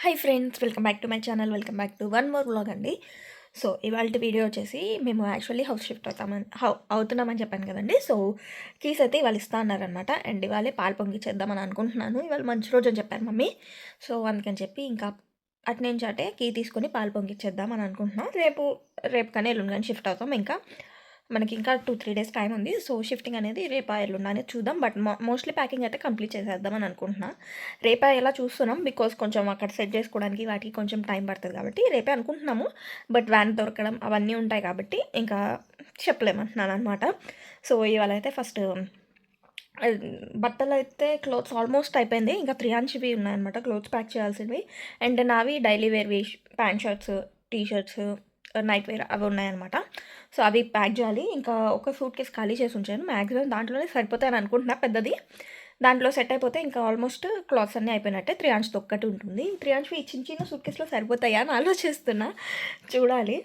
Hi friends welcome back to my channel welcome back to one more blog అండి. So ఇవాళ video వచ్చేసి మేము actually house shift అవుతామని how అవుతున్నామని చెప్పాను కదండి. సో కీస్ అయితే ఇవాళ ఇస్తా అన్నారనమాట అండ్ ఇవాళే పాలు పొంగిచ్చేద్దామని అనుకుంటున్నాను. ఇవాళ మంచి రోజు అని చెప్పారు మమ్మీ. సో అందుకని చెప్పి ఇంకా అటు నుంచి అటే కీ తీసుకొని పాలు పొంగిచ్చేద్దాం అని అనుకుంటున్నాం. రేపు రేపు కానీ ఎల్లుండి కానీ షిఫ్ట్ అవుతాం ఇంకా. మనకి ఇంకా టూ త్రీ డేస్ టైం ఉంది సో షిఫ్టింగ్ అనేది రేపా ఎల్లుండి అనేది చూద్దాం. బట్ మోస్ట్లీ ప్యాకింగ్ అయితే కంప్లీట్ చేసేద్దామని అనుకుంటున్నా. రేపా ఎలా చూస్తున్నాం? బికాస్ కొంచెం అక్కడ సెట్ చేసుకోవడానికి వాటికి కొంచెం టైం పడుతుంది కాబట్టి రేపే అనుకుంటున్నాము. బట్ వ్యాన్ దొరకడం అవన్నీ ఉంటాయి కాబట్టి ఇంకా చెప్పలేమంటున్నాను అనమాట సో ఇవాళ అయితే ఫస్ట్ బట్టలు అయితే క్లోత్స్ ఆల్మోస్ట్ అయిపోయింది. ఇంకా త్రీ అంచ్వి ఉన్నాయన్నమాట. క్లోత్స్ ప్యాక్ చేయాల్సినవి. అండ్ నావి daily వేర్వి pant shirts T shirts night wear అవి ఉన్నాయన్నమాట. సో అవి ప్యాక్ చేయాలి. ఇంకా ఒక సూట్ కేసు ఖాళీ చేసి ఉంచాను. మ్యాక్సిమం దాంట్లోనే సరిపోతాయని అనుకుంటున్నా పెద్దది. దాంట్లో సెట్ అయిపోతే ఇంకా ఆల్మోస్ట్ క్లాత్స్ అన్నీ అయిపోయినట్టే. త్రీ అంచ్తో ఒక్కటి ఉంటుంది. త్రీ అంచ్వి చిన్న చిన్న సూట్ కేసులో సరిపోతాయా అని ఆలోచిస్తున్నా. చూడాలి.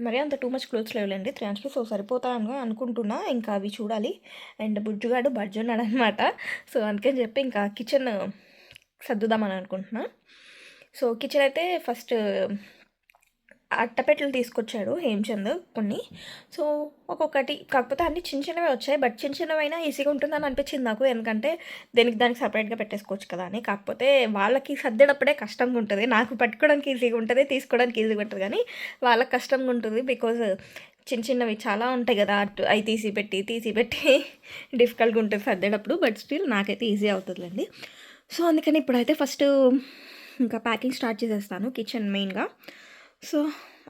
మరి అంత టూ మచ్ క్లోత్స్ లేవులేండి. త్రీ అంచ్కి సో సరిపోతాయని అనుకుంటున్నా. ఇంకా అవి చూడాలి. అండ్ బుజ్జుగాడు బడ్జున్నాడు అనమాట సో అందుకని చెప్పి ఇంకా కిచెన్ సర్దుదామని అనుకుంటున్నా. సో కిచెన్ అయితే ఫస్ట్ అట్టపెట్టెలు తీసుకొచ్చాడు హేమచంద్ కొన్ని. సో ఒక్కొక్కటి కాకపోతే అన్ని చిన్న చిన్నవే వచ్చాయి బట్ చిన్న చిన్నవైనా ఈజీగా ఉంటుందని అనిపించింది నాకు. ఎందుకంటే దేనికి దానికి సపరేట్గా పెట్టేసుకోవచ్చు కదా అని. కాకపోతే వాళ్ళకి సర్దేటప్పుడే కష్టంగా ఉంటుంది. నాకు పట్టుకోవడానికి ఈజీగా ఉంటుంది తీసుకోవడానికి ఈజీగా ఉంటుంది కానీ వాళ్ళకి కష్టంగా ఉంటుంది బికాజ్ చిన్న చిన్నవి చాలా ఉంటాయి కదా. అటు అవి తీసి పెట్టి తీసి పెట్టి డిఫికల్ట్గా ఉంటుంది సర్దేటప్పుడు బట్ స్టిల్ నాకైతే ఈజీ అవుతుందండి సో అందుకని ఇప్పుడైతే ఫస్ట్ ఇంకా ప్యాకింగ్ స్టార్ట్ చేసేస్తాను కిచెన్ మెయిన్గా. సో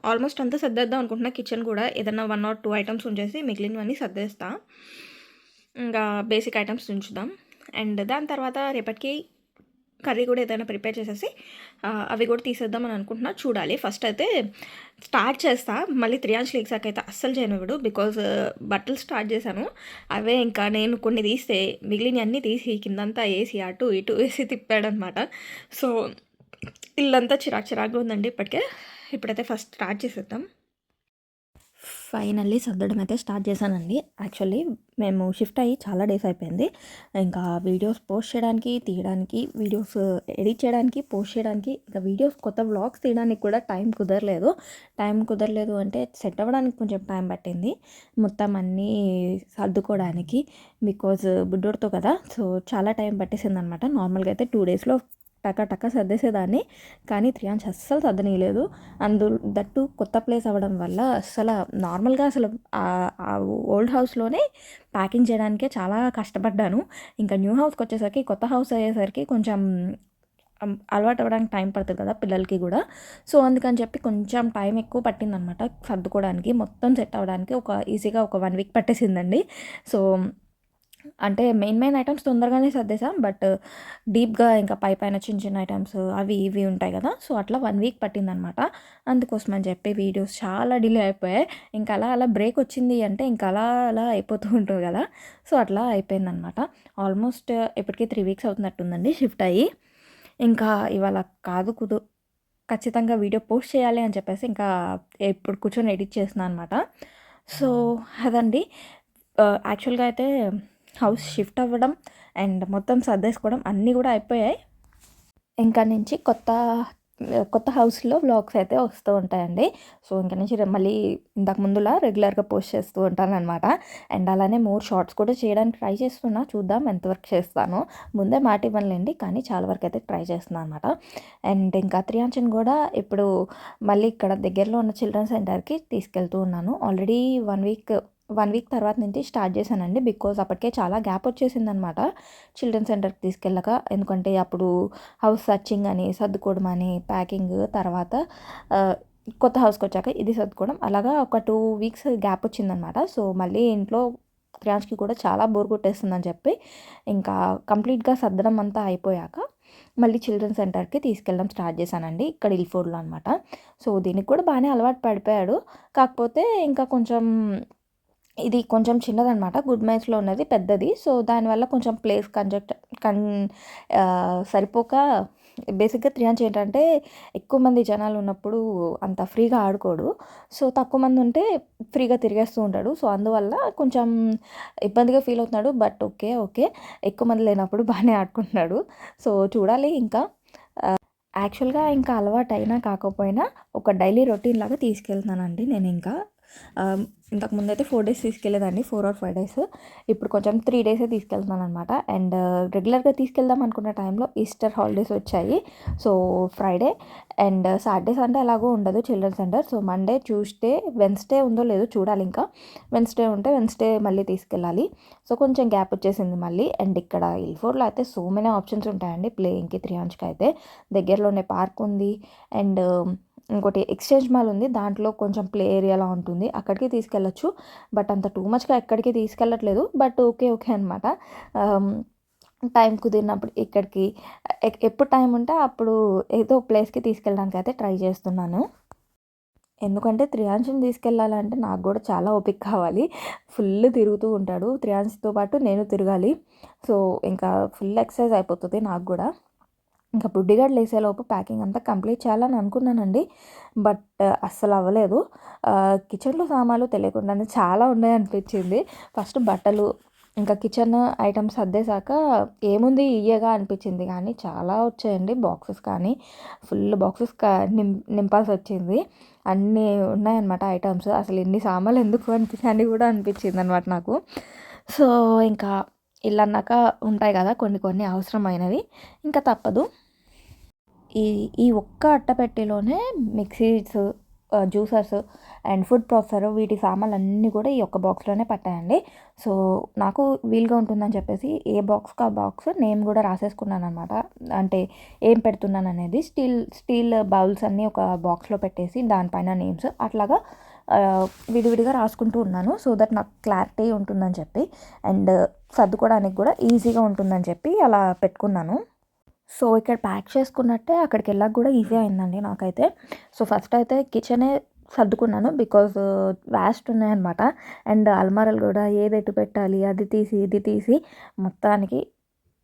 ఆల్మోస్ట్ అంతా సర్దేద్దాం అనుకుంటున్నా. కిచెన్ కూడా ఏదన్నా వన్ ఆర్ టూ ఐటమ్స్ ఉంచేసి మిగిలినవన్నీ సర్దేస్తా. ఇంకా బేసిక్ ఐటమ్స్ ఉంచుదాం. అండ్ దాని తర్వాత రేపటికి కర్రీ కూడా ఏదైనా ప్రిపేర్ చేసేసి అవి కూడా తీసేద్దాం అని అనుకుంటున్నా. చూడాలి. ఫస్ట్ అయితే స్టార్ట్ చేస్తా. మళ్ళీ త్రియాంశ్ లీగ్సాక్ అయితే అస్సలు చేయనివ్వడు బికాజ్ బట్టలు స్టార్ట్ చేశాను. అవే ఇంకా నేను కొన్ని తీస్తే మిగిలినవన్నీ తీసి కిందంతా వేసి అటు ఇటు వేసి తిప్పాడనమాట. సో ఇల్లంతా చిరాకు చిరాకుగా ఉందండి ఇప్పటికే. ఇప్పుడైతే ఫస్ట్ స్టార్ట్ చేసేద్దాం. ఫైనల్లీ సర్దడం అయితే స్టార్ట్ చేశానండి. యాక్చువల్లీ మేము షిఫ్ట్ అయ్యి చాలా డేస్ అయిపోయింది. ఇంకా వీడియోస్ పోస్ట్ చేయడానికి తీయడానికి వీడియోస్ ఎడిట్ చేయడానికి పోస్ట్ చేయడానికి ఇంకా వీడియోస్ కొత్త వ్లాగ్స్ తీయడానికి కూడా టైం కుదరలేదు. టైం కుదరలేదు అంటే సెట్ అవ్వడానికి కొంచెం టైం పట్టింది. మొత్తం అన్నీ సర్దుకోవడానికి బికాజ్ బుడ్డోడితో కదా సో చాలా టైం పట్టేసింది అనమాట నార్మల్గా అయితే టూ డేస్లో టక సర్దేసేదాన్ని కానీ త్రియాంశ్ అస్సలు సర్దనీయలేదు. అందు దట్టు కొత్త ప్లేస్ అవ్వడం వల్ల అసలు నార్మల్గా అసలు ఓల్డ్ హౌస్లోనే ప్యాకింగ్ చేయడానికే చాలా కష్టపడ్డాను. ఇంకా న్యూ హౌస్కి వచ్చేసరికి కొత్త హౌస్ అయ్యేసరికి కొంచెం అలవాటు అవ్వడానికి టైం పడుతుంది కదా పిల్లలకి కూడా. సో అందుకని చెప్పి కొంచెం టైం ఎక్కువ పట్టిందనమాట సర్దుకోవడానికి. మొత్తం సెట్ అవ్వడానికి ఒక ఈజీగా ఒక వన్ వీక్ పట్టేసిందండి. సో అంటే మెయిన్ మెయిన్ ఐటమ్స్ తొందరగానే సర్దేశాం బట్ డీప్గా ఇంకా పై పైన చిన్న చిన్న ఐటమ్స్ అవి ఇవి ఉంటాయి కదా సో అట్లా వన్ వీక్ పట్టిందనమాట. అందుకోసం అని చెప్పి వీడియోస్ చాలా డిలే అయిపోయాయి. ఇంకా అలా అలా బ్రేక్ వచ్చింది అంటే ఇంకా అలా అలా అయిపోతూ ఉంటుంది కదా సో అట్లా అయిపోయిందనమాట. ఆల్మోస్ట్ ఇప్పటికీ త్రీ వీక్స్ అవుతున్నట్టుందండి షిఫ్ట్ అయ్యి. ఇంకా ఇవాళ కాదు కుదు ఖచ్చితంగా వీడియో పోస్ట్ చేయాలి అని చెప్పేసి ఇంకా ఇప్పుడు కూర్చొని ఎడిట్ చేస్తున్నాను అనమాట. సో అదండి. యాక్చువల్గా అయితే హౌస్ షిఫ్ట్ అవ్వడం అండ్ మొత్తం సర్దేసుకోవడం అన్నీ కూడా అయిపోయాయి. ఇంకా నుంచి కొత్త కొత్త హౌస్లో వ్లాగ్స్ అయితే వస్తూ ఉంటాయండి. సో ఇంకా నుంచి మళ్ళీ ఇంతకు ముందులా రెగ్యులర్గా పోస్ట్ చేస్తూ ఉంటాను అనమాట అండ్ అలానే మోర్ షార్ట్స్ కూడా చేయడానికి ట్రై చేస్తున్నా. చూద్దాం ఎంతవరకు చేస్తాను. ముందే మాట ఇవ్వనులేండి కానీ చాలా వరకు అయితే ట్రై చేస్తున్నాను అనమాట అండ్ ఇంకా త్రియాంచన్ కూడా ఇప్పుడు మళ్ళీ ఇక్కడ దగ్గరలో ఉన్న చిల్డ్రన్ సెంటర్కి తీసుకెళ్తూ ఉన్నాను. Already one week one week తర్వాత నుంచి స్టార్ట్ చేశానండి. బికాజ్ అప్పటికే చాలా గ్యాప్ వచ్చేసింది అనమాట చిల్డ్రన్ సెంటర్కి తీసుకెళ్ళక. ఎందుకంటే అప్పుడు హౌస్ సర్చింగ్ అని సర్దుకోవడం అని ప్యాకింగ్ తర్వాత కొత్త హౌస్కి వచ్చాక ఇది సర్దుకోవడం. అలాగా ఒక టూ వీక్స్ గ్యాప్ వచ్చిందనమాట. సో మళ్ళీ ఇంట్లో క్రియాన్స్కి కూడా చాలా బోర్ కొట్టేస్తుందని చెప్పి ఇంకా కంప్లీట్గా సర్దడం అంతా అయిపోయాక మళ్ళీ చిల్డ్రన్ సెంటర్కి తీసుకెళ్ళడం స్టార్ట్ చేశానండి. ఇక్కడ ఇల్ఫోర్డ్లో అనమాట. సో దీనికి కూడా బాగానే అలవాటు పడిపోయాడు. కాకపోతే ఇంకా కొంచెం ఇది కొంచెం చిన్నదనమాట గుడ్ మైన్స్లో ఉన్నది పెద్దది. సో దానివల్ల కొంచెం ప్లేస్ కంజెక్ట్ కన్ సరిపోక బేసిక్గా త్రియాంచ్ ఏంటంటే ఎక్కువ మంది జనాలు ఉన్నప్పుడు అంత ఫ్రీగా ఆడుకోడు. సో తక్కువ మంది ఉంటే ఫ్రీగా తిరిగేస్తూ ఉంటాడు. సో అందువల్ల కొంచెం ఇబ్బందిగా ఫీల్ అవుతున్నాడు. బట్ ఓకే ఓకే ఎక్కువ మంది లేనప్పుడు బాగానే ఆడుకుంటున్నాడు. సో చూడాలి ఇంకా. యాక్చువల్గా ఇంకా అలవాటు అయినా కాకపోయినా ఒక డైలీ రొటీన్ లాగా తీసుకెళ్తున్నానండి నేను ఇంకా. ఇంతకు ముందు అయితే ఫోర్ డేస్ తీసుకెళ్ళేదాన్ని ఫోర్ ఆర్ ఫైవ్ డేస్. ఇప్పుడు కొంచెం త్రీ డేసే తీసుకెళ్తున్నాను అనమాట అండ్ రెగ్యులర్గా తీసుకెళ్దాం అనుకున్న టైంలో ఈస్టర్ హాలిడేస్ వచ్చాయి. So Friday. And Saturday Sunday అలాగో ఉండదు children centre so Monday Tuesday Wednesday ఉందో లేదో చూడాలి ఇంకా. వెన్స్డే ఉంటే వెన్స్డే మళ్ళీ తీసుకెళ్ళాలి. సో కొంచెం గ్యాప్ వచ్చేసింది మళ్ళీ. అండ్ ఇక్కడ ఇల్ఫోర్లో అయితే సో మెనీ ఆప్షన్స్ ఉంటాయండి. ప్లేయింగ్కి త్రీ అయితే. దగ్గరలోనే పార్క్ ఉంది. అండ్ ఇంకోటి ఎక్స్చేంజ్ మాల్ ఉంది. దాంట్లో కొంచెం ప్లే ఏరియాలా ఉంటుంది. అక్కడికి తీసుకెళ్ళచ్చు. బట్ అంత టూ మచ్గా ఎక్కడికి తీసుకెళ్ళట్లేదు. బట్ ఓకే ఓకే అనమాట టైం కుదిరినప్పుడు ఇక్కడికి ఎప్పుడు టైం ఉంటే అప్పుడు ఏదో ప్లేస్కి తీసుకెళ్ళడానికి అయితే ట్రై చేస్తున్నాను. ఎందుకంటే త్రియాంశని తీసుకెళ్ళాలంటే నాకు కూడా చాలా ఓపిక కావాలి. ఫుల్ తిరుగుతూ ఉంటాడు. త్రియాంశతో పాటు నేను తిరగాలి. సో ఇంకా ఫుల్ ఎక్సర్సైజ్ అయిపోతుంది నాకు కూడా. ఇంకా బుడ్డిగాడు లేసేలోపు ప్యాకింగ్ అంతా కంప్లీట్ చేయాలని అనుకున్నానండి. బట్ అస్సలు అవ్వలేదు. కిచెన్లో సామాన్లు తెలియకుండానే చాలా ఉన్నాయనిపించింది. ఫస్ట్ బట్టలు ఇంకా కిచెన్ ఐటమ్స్ అద్దేశాక ఏముంది ఇయ్యగా అనిపించింది. కానీ చాలా వచ్చాయండి బాక్సెస్ కానీ. ఫుల్ బాక్సెస్ నిం నింపాల్సి వచ్చింది. అన్నీ ఉన్నాయన్నమాట ఐటమ్స్. అసలు ఇన్ని సామాన్లు ఎందుకు అనిపించి కూడా అనిపించింది అనమాట నాకు. సో ఇంకా ఇల్లు అన్నాక ఉంటాయి కదా కొన్ని కొన్ని అవసరమైనవి. ఇంకా తప్పదు. ఈ ఈ ఒక్క అట్టపెట్టెలోనే mixies juicers and food processor వీటి సామాన్లు అన్నీ కూడా ఈ ఒక్క బాక్స్లోనే పట్టాయండి. సో నాకు వీలుగా ఉంటుందని చెప్పేసి ఏ బాక్స్కి ఆ బాక్స్ నేమ్ కూడా రాసేసుకున్నాను అనమాట అంటే ఏం పెడుతున్నాను అనేది స్టీల్ స్టీల్ బౌల్స్ అన్నీ ఒక బాక్స్లో పెట్టేసి దానిపైన నేమ్స్ అట్లాగా విడివిడిగా రాసుకుంటూ ఉన్నాను. సో దట్ నాకు క్లారిటీ ఉంటుందని చెప్పి అండ్ సర్దుకోవడానికి కూడా ఈజీగా ఉంటుందని చెప్పి అలా పెట్టుకున్నాను. సో ఇక్కడ ప్యాక్ చేసుకున్నట్టే అక్కడికి వెళ్ళాక కూడా ఈజీ అయిందండి నాకైతే. సో ఫస్ట్ అయితే కిచెనే సర్దుకున్నాను బికాజ్ వ్యాస్ట్ uh, ఉన్నాయన్నమాట. అండ్ అల్మారాలు కూడా ఏది ఎటు పెట్టాలి అది తీసి ఇది తీసి మొత్తానికి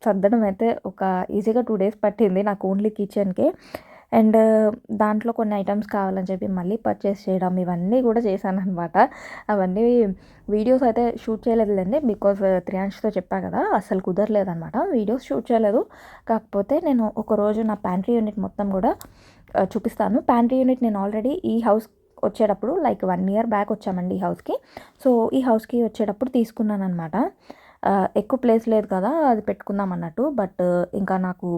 సర్దడం అయితే ఒక ఈజీగా టూ డేస్ పట్టింది నాకు ఓన్లీ కిచెన్కి అండ్ దాంట్లో కొన్ని ఐటమ్స్ కావాలని చెప్పి మళ్ళీ పర్చేస్ చేయడం ఇవన్నీ కూడా చేశాను అనమాట అవన్నీ వీడియోస్ అయితే షూట్ చేయలేదులేండి. బికాజ్ త్రియాంష్తో చెప్పా కదా అస్సలు కుదరలేదనమాట వీడియోస్ షూట్ చేయలేదు. కాకపోతే నేను ఒకరోజు నా ప్యాంట్రీ యూనిట్ మొత్తం కూడా చూపిస్తాను. ప్యాంట్రీ యూనిట్ నేను ఆల్రెడీ ఈ హౌస్ వచ్చేటప్పుడు లైక్ వన్ ఇయర్ బ్యాక్ వచ్చామండి ఈ హౌస్కి. సో ఈ హౌస్కి వచ్చేటప్పుడు తీసుకున్నాను అనమాట ఎక్కువ ప్లేస్ లేదు కదా అది పెట్టుకుందాం అన్నట్టు. బట్ ఇంకా నాకు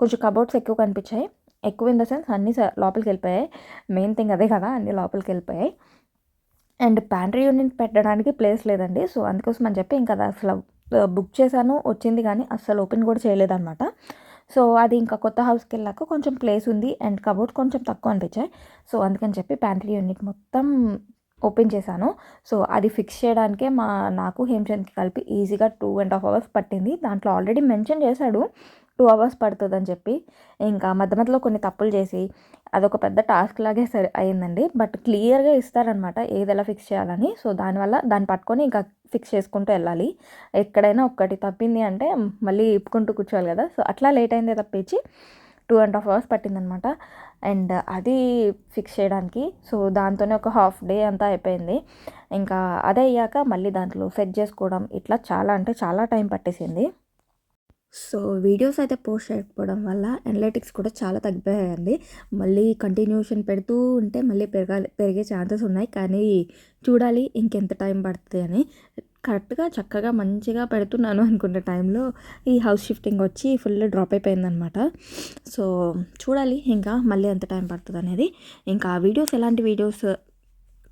కొంచెం కబోర్డ్స్ ఎక్కువ కనిపించాయి. ఎక్కువ ఇన్ ద సెన్స్ అన్నీ లోపలికి వెళ్ళిపోయాయి మెయిన్ థింగ్ అదే కదా అన్నీ లోపలికి వెళ్ళిపోయాయి అండ్ ప్యాంట్రీ యూనిట్ పెట్టడానికి ప్లేస్ లేదండి. సో అందుకోసం అని చెప్పి ఇంకా అసలు బుక్ చేశాను వచ్చింది కానీ అస్సలు ఓపెన్ కూడా చేయలేదన్నమాట. సో అది ఇంకా కొత్త హౌస్కి వెళ్ళాక కొంచెం ప్లేస్ ఉంది అండ్ కబోర్డ్ కొంచెం తక్కువ అనిపించాయి. సో అందుకని చెప్పి ప్యాంట్రీ యూనిట్ మొత్తం ఓపెన్ చేశాను. సో అది ఫిక్స్ చేయడానికే మా నాకు హేమచంద్కి కలిపి ఈజీగా టూ అండ్ హాఫ్ అవర్స్ పట్టింది. దాంట్లో ఆల్రెడీ మెన్షన్ చేశాడు. టూ అవర్స్ పడుతుందని చెప్పి ఇంకా మధ్య మధ్యలో కొన్ని తప్పులు చేసి అదొక పెద్ద టాస్క్ లాగే సరి అయిందండి బట్ క్లియర్గా ఇస్తారనమాట ఏది ఎలా ఫిక్స్ చేయాలని. సో దానివల్ల దాన్ని పట్టుకొని ఇంకా ఫిక్స్ చేసుకుంటూ వెళ్ళాలి. ఎక్కడైనా ఒక్కటి తప్పింది అంటే మళ్ళీ ఇప్పుకుంటూ కూర్చోవాలి కదా. సో అట్లా లేట్ అయిందే తప్పించి టూ అండ్ హాఫ్ అవర్స్ పట్టిందనమాట. అండ్ అది ఫిక్స్ చేయడానికి సో దాంతోనే ఒక హాఫ్ డే అంతా అయిపోయింది. ఇంకా అదే అయ్యాక మళ్ళీ దాంట్లో సెట్ చేసుకోవడం ఇట్లా చాలా అంటే చాలా టైం పట్టేసింది. సో వీడియోస్ అయితే పోస్ట్ చేయకపోవడం వల్ల అనలిటిక్స్ కూడా చాలా తగ్గిపోయాయండి మళ్ళీ కంటిన్యూషన్ పెడుతూ ఉంటే మళ్ళీ పెరగాలి పెరిగే ఛాన్సెస్ ఉన్నాయి. కానీ చూడాలి ఇంకెంత టైం పడుతుంది అని. కరెక్ట్గా చక్కగా మంచిగా పెడుతున్నాను అనుకున్న టైంలో ఈ హౌస్ షిఫ్టింగ్ వచ్చి ఫుల్ డ్రాప్ అయిపోయిందనమాట. సో చూడాలి ఇంకా మళ్ళీ ఎంత టైం పడుతుంది అనేది. ఇంకా వీడియోస్ ఎలాంటి వీడియోస్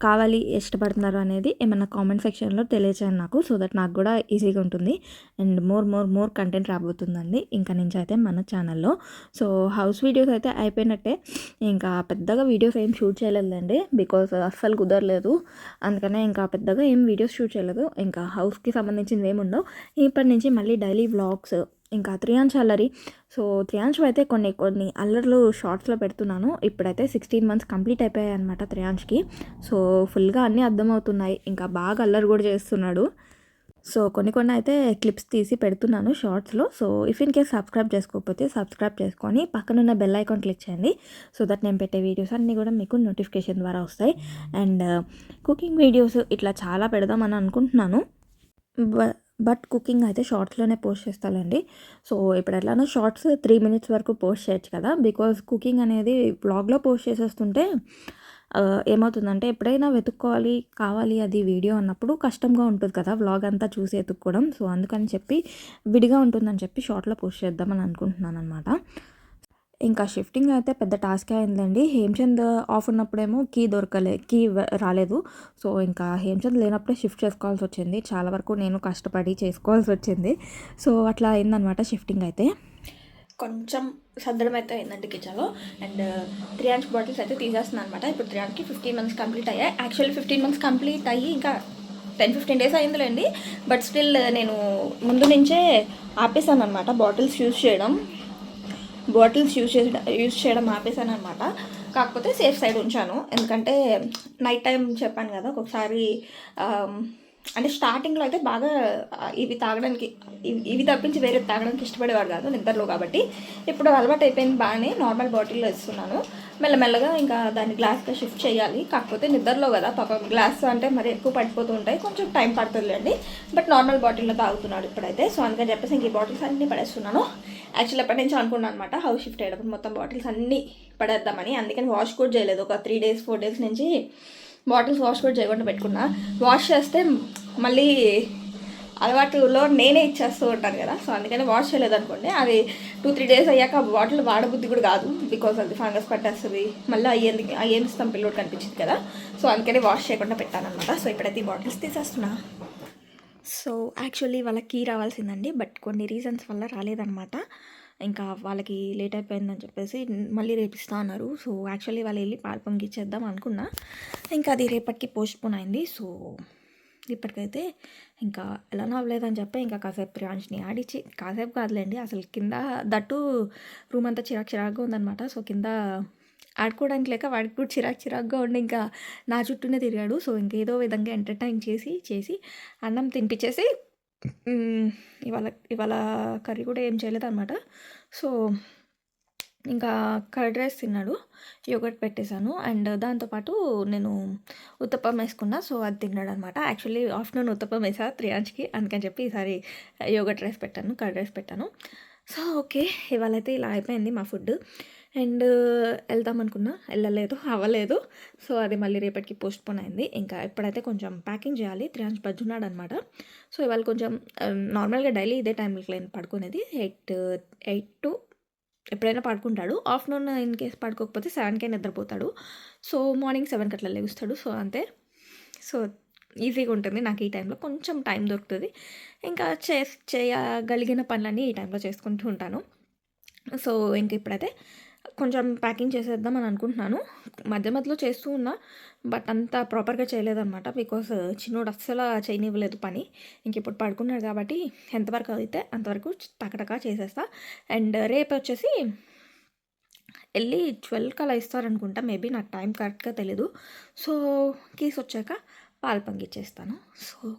కావాలి ఇష్టపడుతున్నారు అనేది ఏమైనా కామెంట్ సెక్షన్లో తెలియచేయండి నాకు సో దట్ నాకు కూడా ఈజీగా ఉంటుంది. And more more more content రాబోతుందండి. ఇంకా నుంచి అయితే మన ఛానల్లో సో హౌస్ వీడియోస్ అయితే అయిపోయినట్టే. ఇంకా పెద్దగా వీడియోస్ ఏం షూట్ చేయలేదండి బికాస్ అస్సలు కుదరలేదు. అందుకనే ఇంకా పెద్దగా ఏం వీడియోస్ షూట్ చేయలేదు. ఇంకా హౌస్కి సంబంధించింది ఏముండవు. ఇప్పటి నుంచి మళ్ళీ డైలీ వ్లాగ్స్ ఇంకా త్రియాంశ్ అల్లరి. సో త్రియాంశ్ అయితే కొన్ని కొన్ని అల్లర్లు షార్ట్స్లో పెడుతున్నాను. ఇప్పుడైతే సిక్స్టీన్ మంత్స్ కంప్లీట్ అయిపోయాయి అనమాట త్రియాంష్కి సో ఫుల్గా అన్నీ అర్థమవుతున్నాయి. ఇంకా బాగా అల్లరి కూడా చేస్తున్నాడు. సో కొన్ని కొన్ని అయితే క్లిప్స్ తీసి పెడుతున్నాను షార్ట్స్లో. So if in case subscribe చేసుకోకపోతే సబ్స్క్రైబ్ చేసుకొని పక్కనున్న బెల్ ఐకాన్ క్లిక్ చేయండి. సో దట్ నేను పెట్టే వీడియోస్ అన్నీ కూడా మీకు నోటిఫికేషన్ ద్వారా వస్తాయి. అండ్ కుకింగ్ వీడియోస్ ఇట్లా చాలా పెడదామని అనుకుంటున్నాను. బట్ కుకింగ్ అయితే షార్ట్స్లోనే పోస్ట్ చేస్తానండి. సో ఇప్పుడు ఎట్లానో షార్ట్స్ త్రీ మినిట్స్ వరకు పోస్ట్ చేయొచ్చు కదా. బికాజ్ కుకింగ్ అనేది బ్లాగ్లో పోస్ట్ చేసేస్తుంటే ఏమవుతుందంటే ఎప్పుడైనా వెతుక్కోవాలి కావాలి అది వీడియో అన్నప్పుడు కష్టంగా ఉంటుంది కదా వ్లాగ్ అంతా చూసి వెతుక్కోవడం. సో అందుకని చెప్పి విడిగా ఉంటుందని చెప్పి షార్ట్లో పోస్ట్ చేద్దామని అనుకుంటున్నాను అనమాట ఇంకా షిఫ్టింగ్ అయితే పెద్ద టాస్క్ అయిందండి హేమచంద్ ఆఫ్ ఉన్నప్పుడేమో కీ దొరకలే కీ రాలేదు. సో ఇంకా హేమచంద్ లేనప్పుడే షిఫ్ట్ చేసుకోవాల్సి వచ్చింది. చాలా వరకు నేను కష్టపడి చేసుకోవాల్సి వచ్చింది. సో అట్లా అయిందనమాట షిఫ్టింగ్ అయితే. కొంచెం సద్దడం అయితే అయిందండి కిచెన్లో. అండ్ త్రీ అండ్స్ బాటిల్స్ అయితే తీసేస్తున్నాను అనమాట ఇప్పుడు త్రీ అండ్స్కి ఫిఫ్టీన్ మంత్స్ కంప్లీట్ అయ్యాయి. యాక్చువల్లీ ఫిఫ్టీన్ మంత్స్ కంప్లీట్ అయ్యి ఇంకా టెన్ ఫిఫ్టీన్ డేస్ అయిందిలేండి. బట్ స్టిల్ నేను ముందు నుంచే ఆపేసాను అనమాట బాటిల్స్ యూజ్ చేయడం. బాటిల్స్ యూజ్ చేయడం యూజ్ చేయడం ఆపేసాను అనమాట కాకపోతే సేఫ్ సైడ్ ఉంచాను. ఎందుకంటే నైట్ టైం చెప్పాను కదా ఒక్కొక్కసారి అంటే స్టార్టింగ్లో అయితే బాగా ఇవి తాగడానికి ఇవి ఇవి తప్పించి వేరే తాగడానికి ఇష్టపడేవాడు కాదు నిద్రలో కాబట్టి. ఇప్పుడు అలవాటు అయిపోయింది బాగానే నార్మల్ బాటిల్లో ఇస్తున్నాను మెల్లమెల్లగా ఇంకా దాన్ని గ్లాస్గా షిఫ్ట్ చేయాలి. కాకపోతే నిద్రలో కదా పాప గ్లాస్ అంటే మరి ఎక్కువ పడిపోతూ ఉంటాయి. కొంచెం టైం పడుతుందిలేండి. బట్ నార్మల్ బాటిల్లో తాగుతున్నాడు ఇప్పుడైతే. సో అందుకని చెప్పేసి ఇంక ఈ బాటిల్స్ అన్నీ పడేస్తున్నాను. యాక్చువల్ ఎప్పటి నుంచి అనుకున్నాను అనమాట హౌస్ షిఫ్ట్ అయ్యేటప్పుడు మొత్తం బాటిల్స్ అన్నీ పడేద్దామని. అందుకని వాష్ కూడా చేయలేదు. ఒక త్రీ డేస్ ఫోర్ డేస్ నుంచి బాటిల్స్ వాష్ కూడా చేయకుండా పెట్టుకున్నా. వాష్ చేస్తే మళ్ళీ అలవాటులో నేనే ఇచ్చేస్తూ ఉంటాను కదా. సో అందుకని వాష్ చేయలేదు అనుకోండి. అది టూ త్రీ డేస్ అయ్యాక ఆ బాటిల్ వాడబుద్ధి కూడా కాదు. బికాస్ అది ఫంగస్ పట్టేస్తుంది. మళ్ళీ అయ్యేది అయ్యేది ఇస్తాం పిల్లోడు కనిపించింది కదా. సో అందుకని వాష్ చేయకుండా పెట్టాను అనమాట సో ఇప్పుడైతే ఈ బాటిల్స్ తీసేస్తున్నా. సో యాక్చువల్లీ వాళ్ళకి కీ రావాల్సిందండి. బట్ కొన్ని రీజన్స్ వల్ల రాలేదనమాట ఇంకా వాళ్ళకి లేట్ అయిపోయిందని చెప్పేసి మళ్ళీ రేపిస్తా అన్నారు. సో యాక్చువల్లీ వాళ్ళు వెళ్ళి పాలు పొంగిచ్చేద్దాం అనుకున్నా. ఇంకా అది రేపటికి పోస్ట్ పోన్ అయింది. సో ఇప్పటికైతే ఇంకా ఎలా అవ్వలేదని చెప్పి ఇంకా కాసేపు ప్రియాంష్ని ఆడిచి కాసేపు కాదులేండి. అసలు కింద దట్టు రూమ్ అంతా చిరాకు చిరాకుగా ఉందన్నమాట. సో కింద ఆడుకోవడానికి లేక వాడికి కూడా చిరాకు చిరాకుగా ఉండి ఇంకా నా చుట్టూనే తిరిగాడు. సో ఇంకేదో విధంగా ఎంటర్టైన్ చేసి చేసి అన్నం తినిపించేసి ఇవాళ ఇవాళ కర్రీ కూడా ఏం చేయలేదు అనమాట సో ఇంకా కర్డ్ రైస్ తిన్నాడు యోగర్ట్ పెట్టేశాను. అండ్ దాంతోపాటు నేను ఉత్తప్పం వేసుకున్నా సో అది తిన్నాడు అనమాట యాక్చువల్లీ ఆఫ్టర్నూన్ ఉత్తప్పం వేసా త్రియాంచ్కి అందుకని చెప్పి ఈసారి యోగర్ట్ రైస్ పెట్టాను కర్డ్ రైస్ పెట్టాను. సో ఓకే ఇవాళైతే ఇలా అయిపోయింది మా ఫుడ్ అండ్ వెళ్దాం అనుకున్నా వెళ్ళలేదు అవ్వలేదు. సో అది మళ్ళీ రేపటికి పోస్ట్ పోన్ అయింది. ఇంకా ఇప్పుడైతే కొంచెం ప్యాకింగ్ చేయాలి. త్రియాంజ్ బజ్జున్నాడు అనమాట సో ఇవాళ కొంచెం నార్మల్గా డైలీ ఇదే టైంకి నేను పడుకునేది. ఎయిట్ ఎయిట్ టు ఎప్పుడైనా పడుకుంటాడు. ఆఫ్టర్నూన్ ఇన్ కేస్ పడుకోకపోతే సెవెన్కే నిద్రపోతాడు. సో మార్నింగ్ సెవెన్కి అట్లా లెగుస్తాడు సో అంతే. సో ఈజీగా ఉంటుంది. నాకు ఈ టైంలో కొంచెం టైం దొరుకుతుంది. ఇంకా చే చేయగలిగిన పనులన్నీ ఈ టైంలో చేసుకుంటూ ఉంటాను. సో ఇంక ఇప్పుడైతే కొంచెం ప్యాకింగ్ చేసేద్దాం అని అనుకుంటున్నాను. మధ్య మధ్యలో చేస్తూ ఉన్నా బట్ అంత ప్రాపర్గా చేయలేదన్నమాట. బికాస్ చిన్నోడు అస్సలు చేయనివ్వలేదు పని. ఇంక ఇప్పుడు పడుకున్నాడు కాబట్టి ఎంతవరకు అయితే అంతవరకు టకటకా చేసేస్తా. అండ్ రేపు వచ్చేసి వెళ్ళి ట్వెల్వ్కి అలా ఇస్తారనుకుంటా. మేబీ నాకు టైం కరెక్ట్గా తెలీదు. సో కీస్ వచ్చాక పాలు పంగిచ్చేస్తాను సో